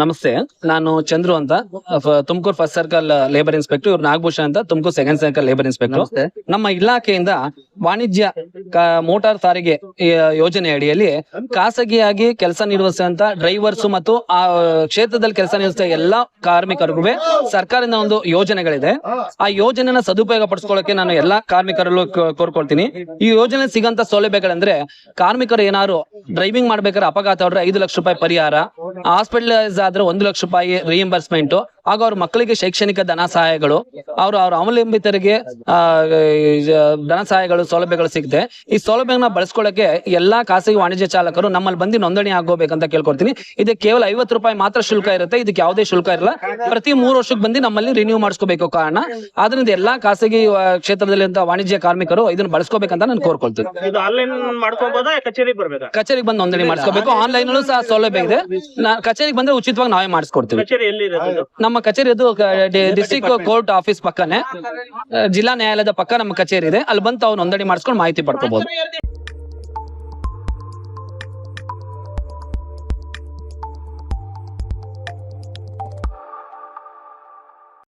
ನಮಸ್ತೆ ನಾನು ಚಂದ್ರು ಅಂತ. Tumakuru first circle labour inspector ಇವ್ರು ನಾಗಭೂಷಣ ಅಂತ Tumakuru second circle labour inspector ನಮ್ಮ ಇಲಾಖೆಯಿಂದ ವಾಣಿಜ್ಯ ಮೋಟಾರ್ ಸಾರಿಗೆ ಯೋಜನೆ ಅಡಿಯಲ್ಲಿ ಖಾಸಗಿಯಾಗಿ ಕೆಲಸ ನಿರ್ವಹಿಸುವಂತ ಡ್ರೈವರ್ಸ್ ಮತ್ತು ಆ ಕ್ಷೇತ್ರದಲ್ಲಿ ಕೆಲಸ ನಿರ್ವಹಿಸಿದ ಎಲ್ಲಾ ಕಾರ್ಮಿಕರಿಗೂ ಸರ್ಕಾರದ ಒಂದು ಯೋಜನೆಗಳಿದೆ. ಆ ಯೋಜನೆನ ಸದುಪಯೋಗ ಪಡಿಸ್ಕೊಳ್ಳೋಕೆ ನಾನು ಎಲ್ಲಾ ಕಾರ್ಮಿಕರಲ್ಲೂ ಕೋರ್ಕೊಳ್ತೀನಿ. ಈ ಯೋಜನೆ ಸಿಗಂತ ಸೌಲಭ್ಯಗಳಂದ್ರೆ ಕಾರ್ಮಿಕರು ಏನಾದ್ರು ಡ್ರೈವಿಂಗ್ ಮಾಡ್ಬೇಕಾದ್ರೆ ಅಪಘಾತ ಆದ್ರೆ ಐದು ಲಕ್ಷ ರೂಪಾಯಿ ಪರಿಹಾರ ಹಾಸ್ಪಿಟಲೈಸ್ ಆದ್ರೆ ಒಂದು ಲಕ್ಷ ರೂಪಾಯಿ ರಿಇಂಬರ್ಸ್ಮೆಂಟ್ ಹಾಗೂ ಅವ್ರ ಮಕ್ಕಳಿಗೆ ಶೈಕ್ಷಣಿಕ ಧನ ಸಹಾಯಗಳು ಅವರು ಅವ್ರ ಅವಲಂಬಿತರಿಗೆ ಆ, ಧನ ಸಹಾಯಗಳು ಸೌಲಭ್ಯಗಳು ಸಿಗುತ್ತೆ ಈ ಸೌಲಭ್ಯನ ಬಳಸ್ಕೊಳ್ಳಕ್ಕೆ ಎಲ್ಲಾ ಖಾಸಗಿ ವಾಣಿಜ್ಯ ಚಾಲಕರು ನಮ್ಮಲ್ಲಿ ಬಂದು ನೋಂದಣಿ ಆಗೋಬೇಕಂತ ಕೇಳ್ಕೊಡ್ತೀನಿ. ಇದಕ್ಕೆ ಕೇವಲ ಐವತ್ತು ರೂಪಾಯಿ ಮಾತ್ರ ಶುಲ್ಕ ಇರುತ್ತೆ ಇದಕ್ಕೆ ಯಾವುದೇ ಶುಲ್ಕ ಇರಲ್ಲ. ಪ್ರತಿ ಮೂರು ವರ್ಷಕ್ಕೆ ಬಂದು ನಮ್ಮಲ್ಲಿ ರಿನ್ಯೂ ಮಾಡಿಸ್ಕೋಬೇಕು ಕಾರಣ. ಆದ್ರಿಂದ ಎಲ್ಲಾ ಖಾಸಗಿ ಕ್ಷೇತ್ರದಲ್ಲಿ ವಾಣಿಜ್ಯ ಕಾರ್ಮಿಕರು ಇದನ್ನ ಬಳಸ್ಕೋಬೇಕಂತ ನಾನು ಕೋರ್ಕೊಳ್ತೀನಿ. ಕಚೇರಿಗೆ ಬಂದು ನೋಂದಣಿ ಮಾಡಿಸ್ಕೋಬೇಕು. ಆನ್ಲೈನ್ ಸಹ ಸೌಲಭ್ಯ ಇದೆ. ಕಚೇರಿಗೆ ಬಂದ್ರೆ ಉಚಿತವಾಗಿ ನಾವೇ ಮಾಡಿಸ್ಕೊಡ್ತೀವಿ. ನಮ್ಮ ಕಚೇರಿ ಅದು ಡಿಸ್ಟ್ರಿಕ್ಟ್ ಕೋರ್ಟ್ ಆಫೀಸ್ ಪಕ್ಕನೆ. ಜಿಲ್ಲಾ ನ್ಯಾಯಾಲಯದ ಪಕ್ಕ ನಮ್ಮ ಕಚೇರಿ ಇದೆ. ಅಲ್ಲಿ ಬಂದು ಅವ್ರು ನೋಂದಣಿ ಮಾಡಿಸ್ಕೊಂಡು ಮಾಹಿತಿ ಪಡ್ಕೋಬಹುದು